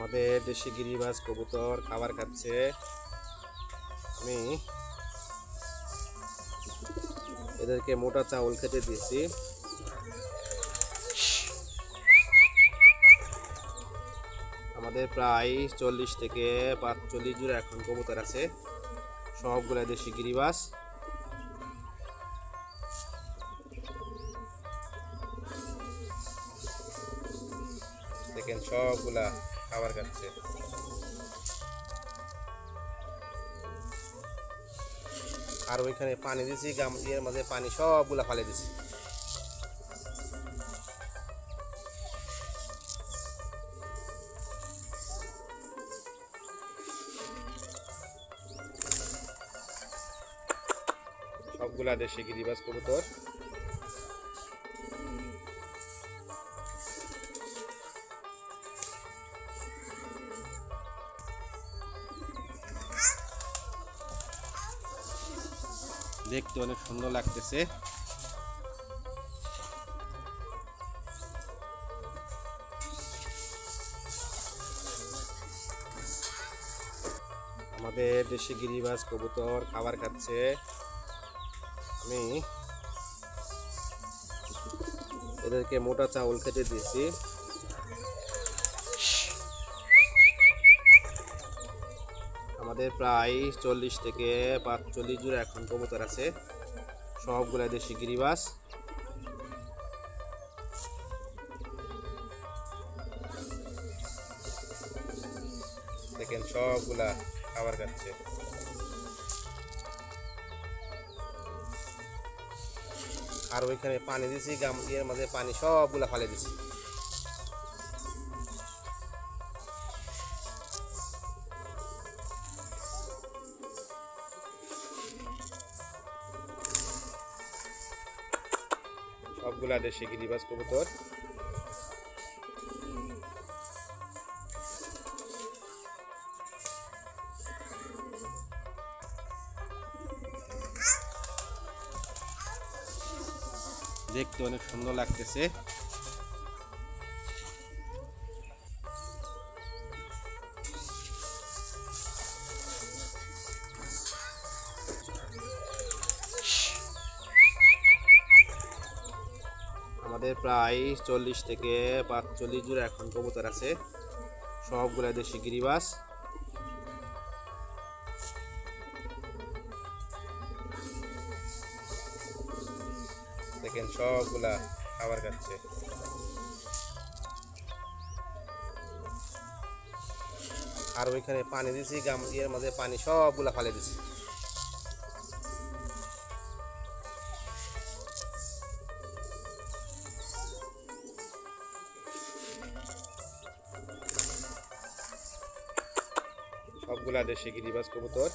আমাদের দেশি গিরিবাজ কবুতর খাবার খাচ্ছে। আমি এদেরকে মোটা চাউল খেতে দিয়েছি। আমাদের প্রায় চল্লিশ থেকে পাঁচচল্লিশ জোড়া এখন কবুতর আছে। সবগুলা দেশি গিরিবাজ। দেখেন সবগুলা। খাবার খাচ্ছে। আর ওইখানে পানি দিছি গাম ইয়ের মাঝে পানি সবগুলা ফালে দিছি। সবগুলা দেশি গিরিবাজ কবুতর। দেখতে অনেক সুন্দর লাগতেছে। আমাদের দেশি গিরিবাজ কবুতর খাবার খাচ্ছে। আমি এদেরকে মোটা চাউল খেতে দিয়েছি। আমাদের প্রায় চল্লিশ থেকে পাঁচচল্লিশ জোড়া এখন কবুতর আছে। সবগুলা দেশি গিরিবাস। দেখেন, সবগুলা খাবার খাচ্ছে। আর ওইখানে পানি দিছি, গাম ইয়ের মাঝে পানি সবগুলা ফালে দিছি। সবগুলা দেশি গিরিবাজ কবুতর? দেখতে অনেক সুন্দর লাগতেছে। আমাদের প্রায় চল্লিশ থেকে পাঁচচল্লিশ জোড়া এখন কবুতর আছে। সবগুলা দেশি গিরিবাস। দেখেন সবগুলা খাবার খাচ্ছে। আর ওইখানে পানি দিছি, গাম ইয়ের মাঝে পানি সবগুলা ফালে দিছি। সবগুলা দেশি গিরিবাজ কবুতর